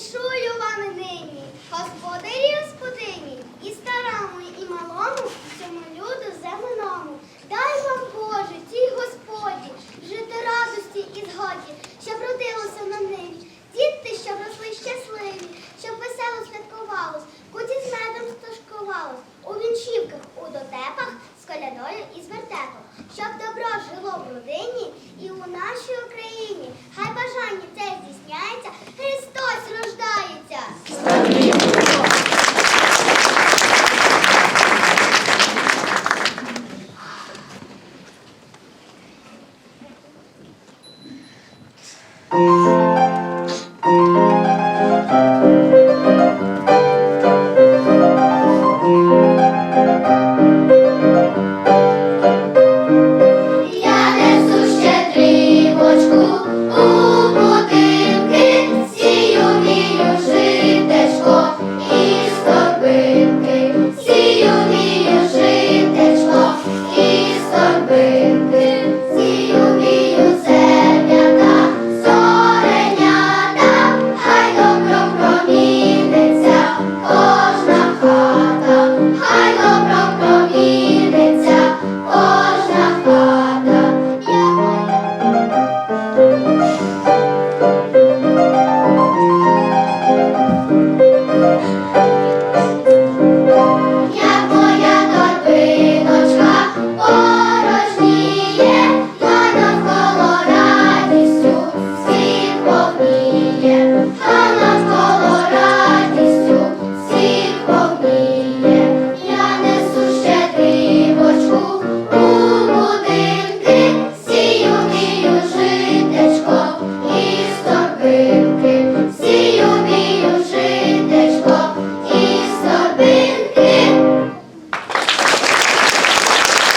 віншую вам нині, господарі господині, і старому, і малому, і цьому люду земному. Дай вам Боже, тій Господі, жити радості і згоді, щоб родилося на нині. Діти, щоб росли щасливі, щоб весело святкувалось, куті з медом стажкувалось, у вінчівках, у дотепах, з колядою і з вертепом, щоб добро жило в родині і у нашій Україні. Хай бажання це. Música